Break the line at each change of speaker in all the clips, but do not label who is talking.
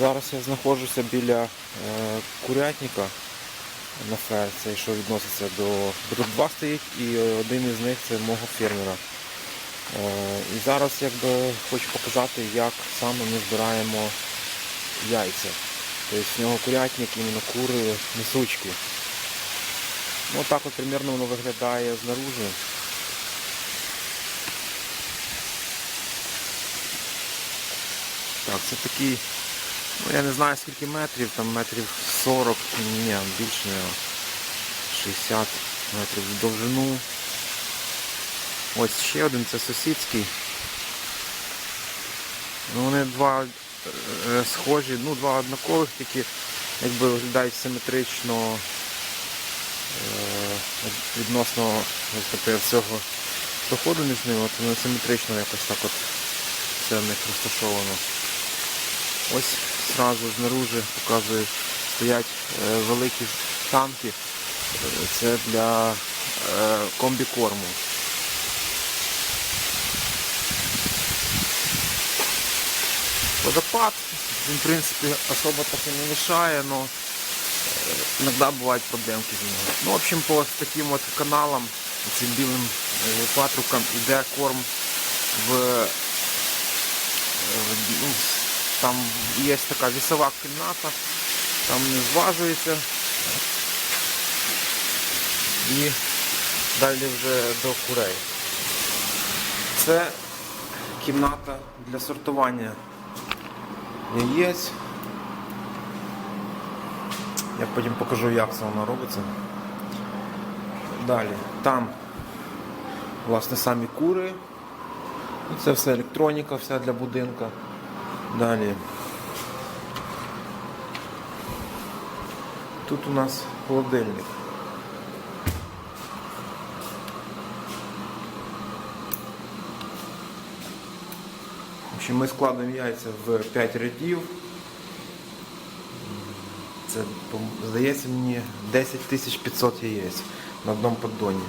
Зараз я знаходжуся біля е, курятника на ферці, що відноситься до. Тут два стоїть і один із них це мого фермера. Е, І зараз якби хочу показати, як саме ми збираємо яйця. Тобто в нього курятник, іменно кури, несучки. Ну так от примерно воно виглядає знаружи. Так, це такий, ну я не знаю скільки метрів, там метрів 40, ні, більше 60 метрів в довжину. Ось ще один, це сусідський. Ну, вони два е, схожі, ну два однакових, тільки якби виглядають симетрично е, відносно ось, тепер цього проходу між ними, от воно симетрично якось так от все в них розташовано. Ось зразу знаружи показую, стоять е, великі танки. Е, Це для е, комбікорму. Водопад, він, в принципі, особо так не мешає, но е, іноді бувають проблемки з нього. Ну, в общем, по таким от каналам, цим білим патрукам іде корм в, в- ну, там є така вісова кімната, там не зважується. І далі вже до курей. Це кімната для сортування яєць. Я потім покажу, як це воно робиться. Далі, там, власне, самі кури. Це все електроніка, вся для будинка. Далі. Тут у нас холодильник. В общем, ми складаємо яйця в 5 рядів. Це, здається мені, 10 500 яєць на одному поддоні.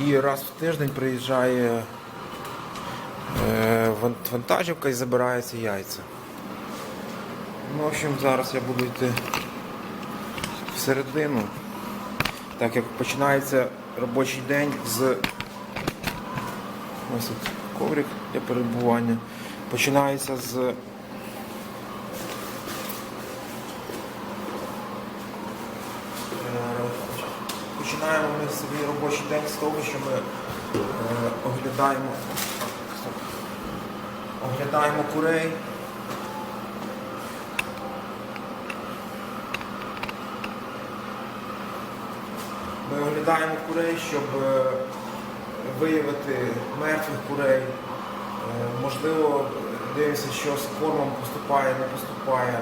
І, і раз в тиждень приїжджає вантажівка і забирає ці яйця. Ну, в общем, зараз я буду йти всередину. Так як починається робочий день з ось тут коврик для перебування. Починається з Починаємо ми свій робочий день з того, що ми е, оглядаємо. Оглядаємо курей. Ми оглядаємо курей, щоб е, виявити мертвих курей. Е, Можливо, дивимося, що з кормом поступає, не поступає.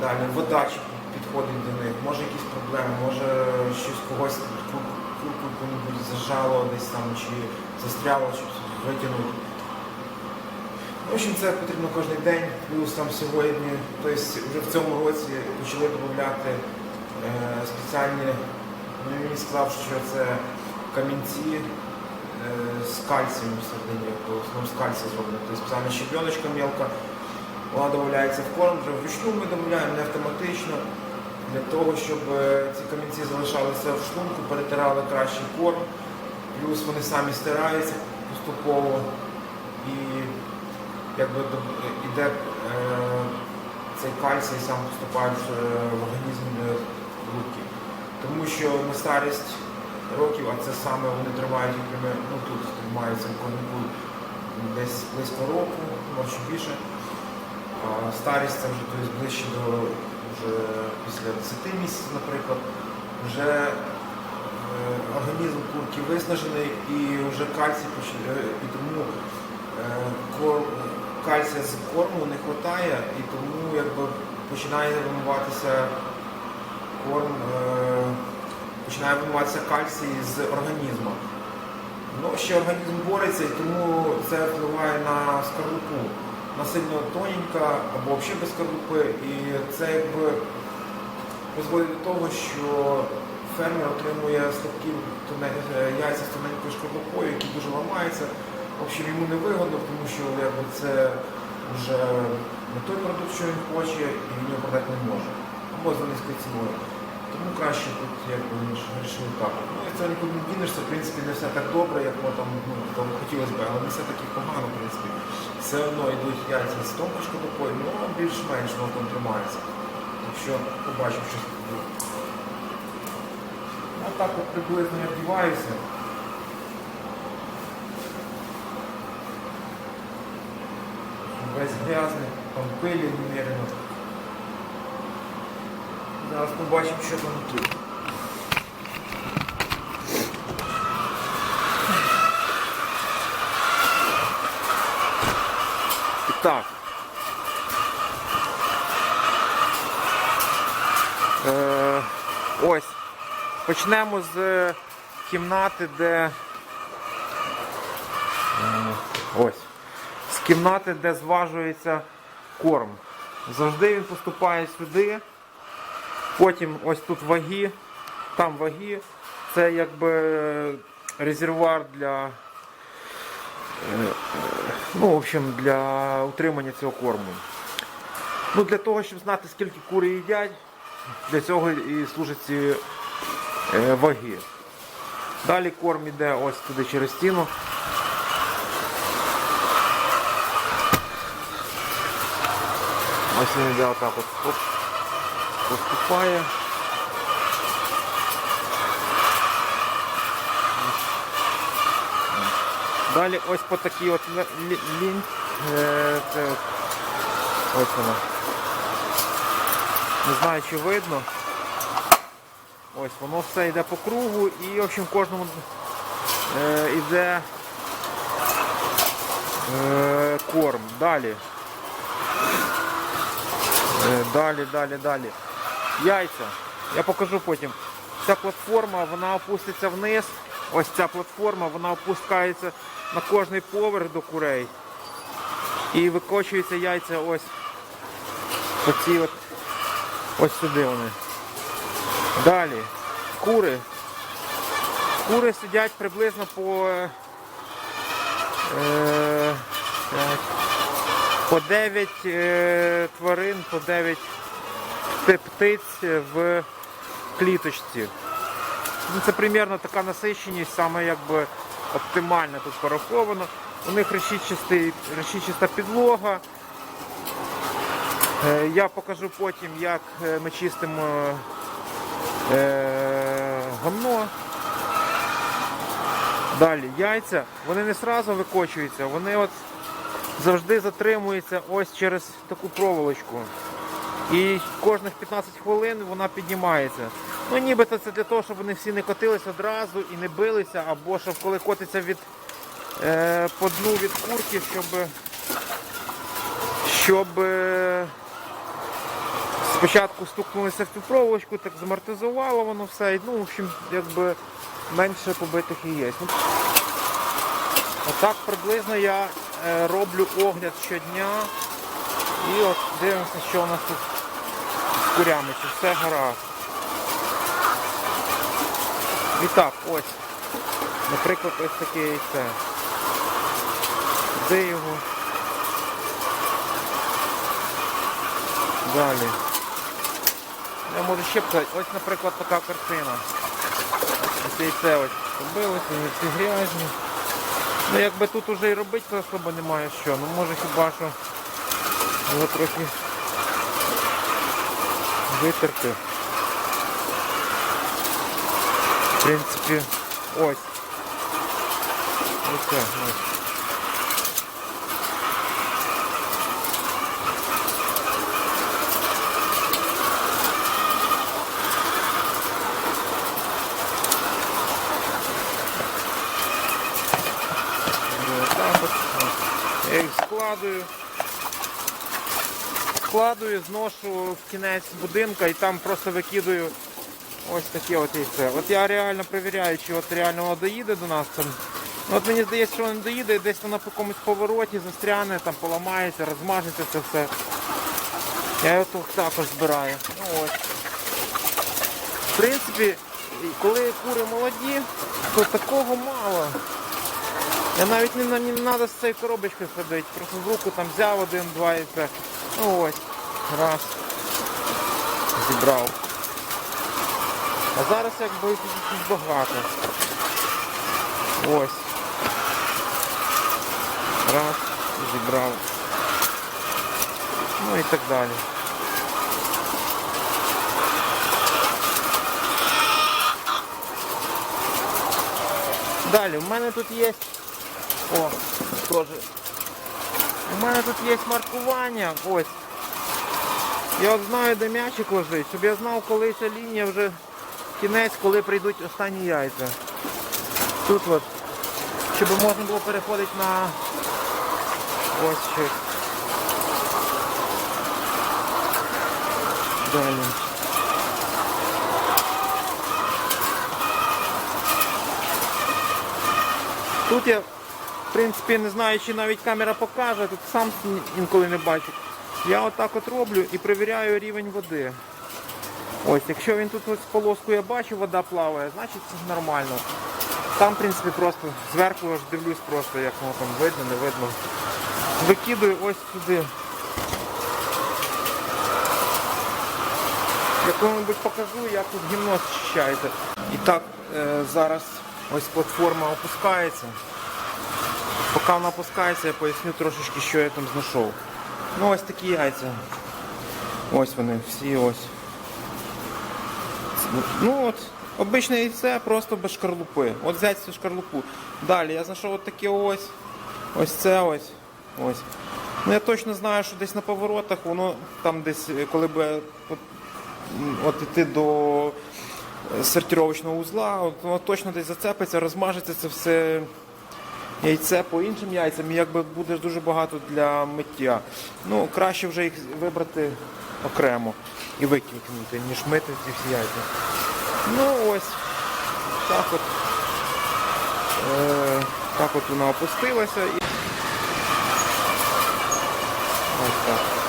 Далі вода чи підходить до них, може якісь проблеми, може щось когось кур- курку зажало десь там чи застряло, щоб витягнути. В общем, це потрібно кожен день, плюс там сьогодні, тобто вже в цьому році почали додати е, спеціальні, ну мені сказав, що це камінці е, з кальцієм всередині, основному з кальція зроблено. Тобто спеціальна щебеночка мелка, вона додається в корм, вже вручну ми додаємо, не автоматично, для того, щоб е, ці камінці залишалися в шлунку, перетирали кращий корм, плюс вони самі стираються поступово. І якби до- іде е, цей кальцій сам поступає в організм луки. Тому що на старість років, а це саме вони тривають, ну тут тримаються в корнику десь близько року, може більше. А старість це вже тобто, ближче до вже після 10 місяців, наприклад, вже е, організм курки виснажений і вже кальцій поч- е, і тому е, кор- кальція з корму не вистачає, і тому якби починає вимиватися корм, е, починає вимиватися кальцій з організму. Ну, ще організм бореться, і тому це впливає на скорлупу. Вона сильно тоненька або взагалі без скорлупи. І це якби призводить до того, що фермер отримує слабкі е, яйця з тоненькою шкарлупою, які дуже ламаються. В общем, йому не вигодно, тому що якби, це вже на той продукт, що він хоче, і він його продати не може. Або за низькою ціною. Тому краще тут якби вирішили так. Ну і це нікуди не дінешся, в принципі, не все так добре, як там, ну, там хотілося б, але не все таки погано, в принципі. Все одно йдуть яйця з тонкою шкодокою, ну більш-менш воно там тримається. Так що побачимо, що буде. А так от приблизно я вдіваюся. Весь грязний, там пилі немерено. Зараз побачимо, що там тут. Так. Е, ось. Почнемо з е, кімнати, де. Ось. Кімнати, де зважується корм. Завжди він поступає сюди. Потім ось тут ваги, там ваги. Це якби резервуар для. е, е, Ну, в общем, для утримання цього корму. Ну, для того, щоб знати, скільки кури їдять, для цього і служать ці е, ваги. Далі корм іде ось туди через стіну. Ось він отак от поступає. Далі ось по такій от лі- лі- лінь. Е, ось вона. Не знаю, чи видно. Ось воно все йде по кругу і в общем кожному е, йде е, корм. Далі. Е, далі, далі, далі. Яйця. Я покажу потім. Ця платформа, вона опуститься вниз. Ось ця платформа, вона опускається на кожний поверх до курей. І викочуються яйця ось по цій от, ось сюди вони. Далі. Кури. Кури сидять приблизно по, е, п'ять, по 9 е, тварин, по 9 птиць в кліточці. Ну, це примерно така насиченість, саме якби оптимальна тут пораховано. У них решітчастий- підлога. Е, Я покажу потім, як е, ми чистимо е, гамно. Далі яйця, вони не одразу викочуються, вони от завжди затримуються ось через таку проволочку. І кожних 15 хвилин вона піднімається. Ну нібито це для того, щоб вони всі не котилися одразу і не билися, або щоб коли котиться від е, по дну від курки, щоб, щоб е, спочатку стукнулися в цю проволочку, так замортизувало воно все. І, Ну, в общем, якби менше побитих і є. Ну, Отак приблизно я роблю огляд щодня. І от дивимося, що у нас тут з курями, чи все гаразд. І так, ось. Наприклад, ось таке яйце. Де його? Далі. Я можу ще показати. Ось, наприклад, така картина. Ось яйце ось побилося, всі грязні. Ну якби тут уже і робити особо немає що. Ну може хіба що його трохи витерти. В принципі, ось. Ось ось. Ну, отак от. Я їх складую. Складую, зношу в кінець будинка і там просто викидаю ось таке от яйце. От я реально перевіряю, чи от реально воно доїде до нас там. Ну, от мені здається, що воно не доїде, десь воно по якомусь повороті застряне, там поламається, розмажеться це все. Я його також збираю. Ну, ось. В принципі, коли кури молоді, то такого мало. Я навіть не, не, треба з цією коробочкою ходити. Просто в руку там взяв один-два і це. Ну, Ось. Раз. Зібрав. А зараз якби тут багато. Ось. Раз. Зібрав. Ну і так далі. Далі, в мене тут є. О, теж. У мене тут є маркування. Ось. Я от знаю, де м'ячик лежить, щоб я знав, коли ця лінія вже кінець, коли прийдуть останні яйця. Тут от. Щоб можна було переходити на ось щось. Далі. Тут я, принципі, не знаю, чи навіть камера покаже, тут сам інколи не бачу. Я отак от роблю і перевіряю рівень води. Ось, якщо він тут ось полоску я бачу, вода плаває, значить це нормально. Там, в принципі, просто зверху аж дивлюсь просто, як воно там видно, не видно. Викидаю ось сюди. Якому-небудь покажу, як тут гімно зчищається. І так, е, зараз ось платформа опускається. Поки вона опускається, я поясню трошечки, що я там знайшов. Ну ось такі яйця. Ось вони, всі ось. Ну от, обичне яйце просто без шкарлупи. От взяти цю шкарлупу. Далі я знайшов от таке ось. Ось це ось. Ось. Ну я точно знаю, що десь на поворотах воно там десь, е, коли би от, м, от іти до е, сортировочного узла, от воно точно десь зацепиться, розмажеться це все яйце по іншим яйцям, і якби буде дуже багато для миття. Ну, краще вже їх вибрати окремо і викинути, ніж мити ці всі яйця. Ну ось, так от. Е, так от вона опустилася і. Ось так.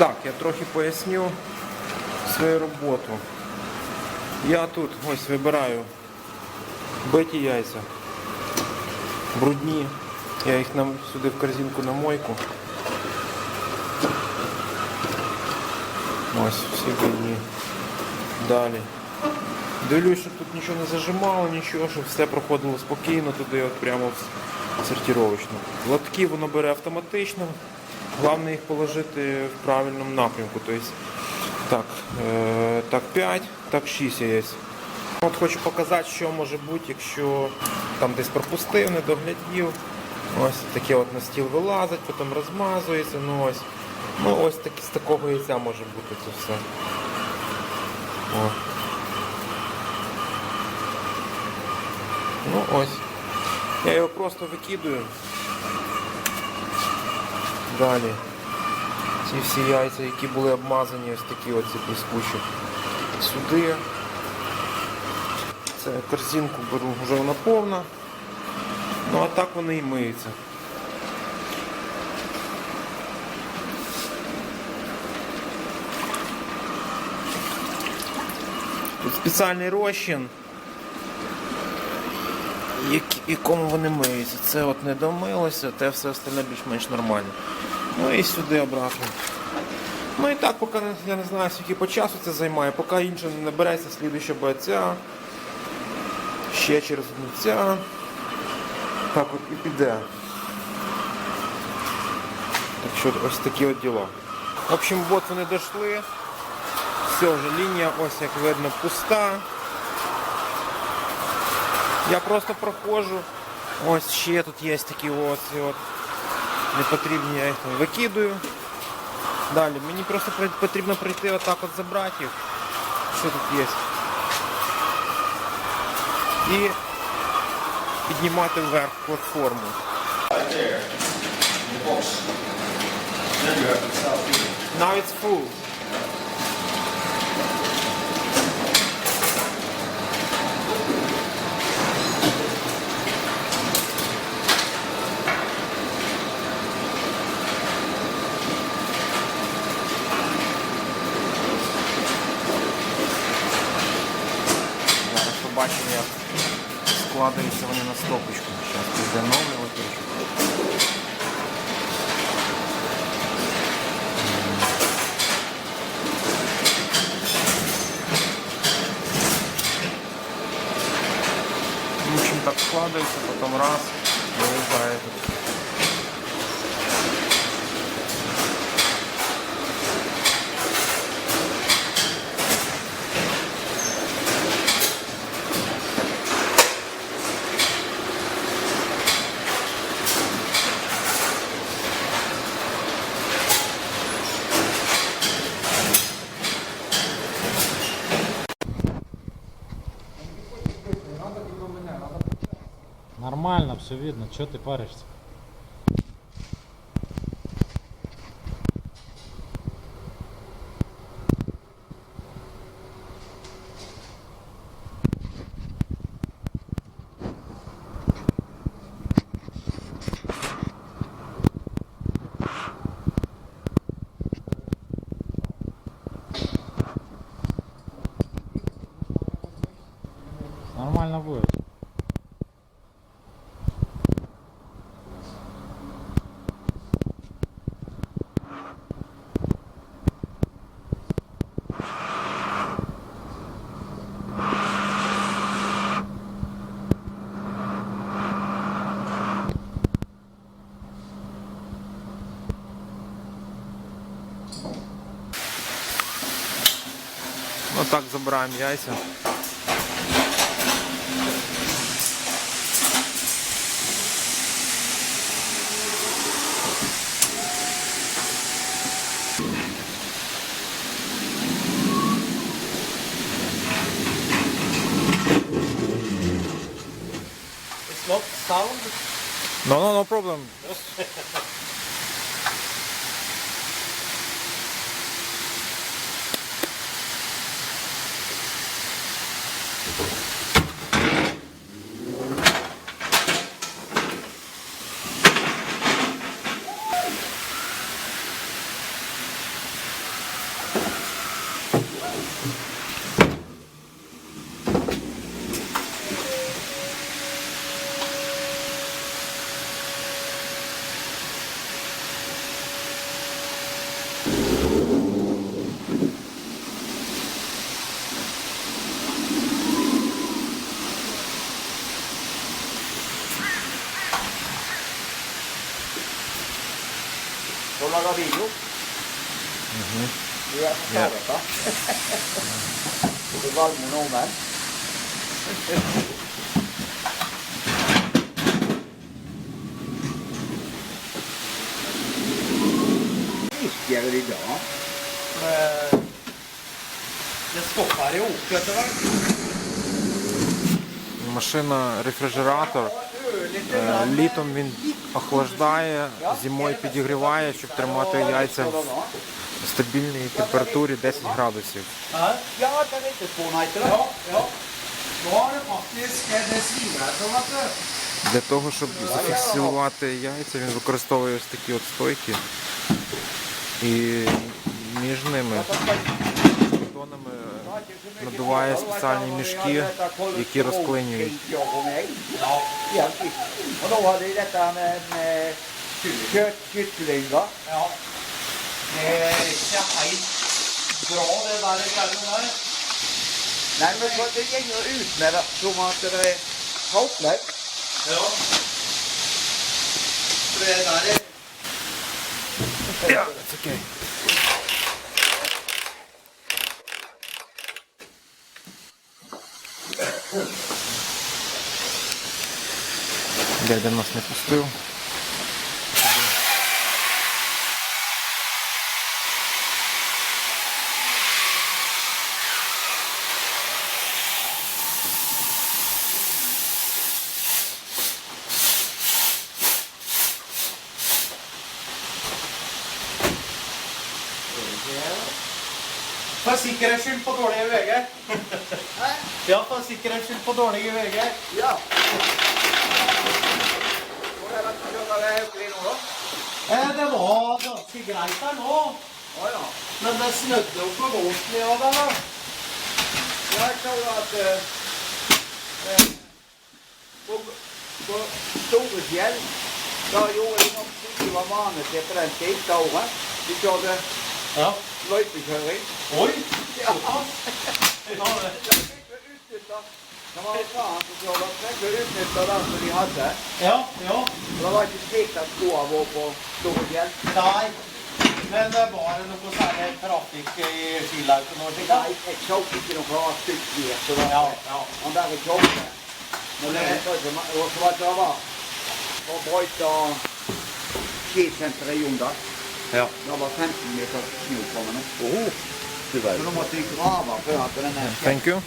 Так, я трохи поясню свою роботу. Я тут ось вибираю биті яйця, брудні. Я їх нам сюди в корзинку на мойку. Ось, всі брудні. Далі. Дивлюсь, щоб тут нічого не зажимало, нічого, щоб все проходило спокійно, туди от прямо в сортировочну. Лотки воно бере автоматично. Головне їх положити в правильному напрямку. Тобто, так, е, так 5, так 6 яєць. От хочу показати, що може бути, якщо там десь пропустив, не доглядів. Ось таке от на стіл вилазить, потім розмазується. Ну ось, ну ось такі, з такого яйця може бути це все. О. Ну ось. Я його просто викидую. Далі. Ці всі яйця, які були обмазані, ось такі оці блискучі. Сюди. Це корзинку беру, вже вона повна. Ну а так вони і миються. Тут спеціальний розчин, як- якому вони миються. Це от не домилося, те все остальне більш-менш нормально. Ну і сюди обратно. Ну і так, поки я не знаю, скільки по часу це займає, поки інше не набереться, слідуюча буде ця. Ще через одну ця. Так от і піде. Так що ось такі от діла. В общем, от вони дійшли. Все, вже лінія, ось як видно, пуста. Я просто проходжу. Ось ще тут є такі ось от непотрібні, я їх там викидую. Далі, мені просто потрібно прийти отак от забрати їх. Що тут є? І піднімати вверх платформу. Now it's. Побачимо, як складаються вони на стопочку. Зараз прийде новий лоточок. В общем, так складывается, потом раз, вылезает.
Нормально, все видно, что ты паришься? Нормально будет.
Ну так забираємо яйця. Thank
you. Är klara va? Det är varmen oven.
Viktigare idag.
Eh, Det stoppar i oket, va?
Машина рефрижератор. Е, Літом він охлаждає, зимою підігріває, щоб тримати яйця стабільній температурі 10 градусів. Для того, щоб зафіксувати яйця, він використовує ось такі от стойки. І між ними бетонами надуває спеціальні мішки, які розклинюють.
det detta med, med kött, kyckling va?
ja. Det är inte helt bra det där i kvällen där.
Nej men så det går ut med det som att det är hopplöst.
Ja. För det där är...
Ja, it's okay. Дядя нас не пустив.
sikkerhets skyld på dårlige VG. Hæ? Ja, for sikkerhets skyld på dårlige VG.
Ja.
Eh, det var ganske greit her
nå. Å.
Men det snødde opp med båten i
dag, da. Jeg tror at eh, eh, på, på Storefjell da gjorde de noe som ikke var vanlig på den tiden av året. De kjørte
ja
løypekjøring.
Oi!
Ja.
Det
var faen ble utnytta det som de hadde.
Ja, ja.
For det var ikke slik at skoa våre på store.
Nei. Men det var det noe særlig trafikk i skilaupen? Nei, jeg
kjørte ikke noe, for det. Så det
ja, ja.
man bare kjørte. Men det var ikke det var. Og brøyta skisenteret i Jondal.
Ja.
Det var 15 meter snø kommende.
Oh, du
verden. Så da måtte vi grave før at denne
Thank you.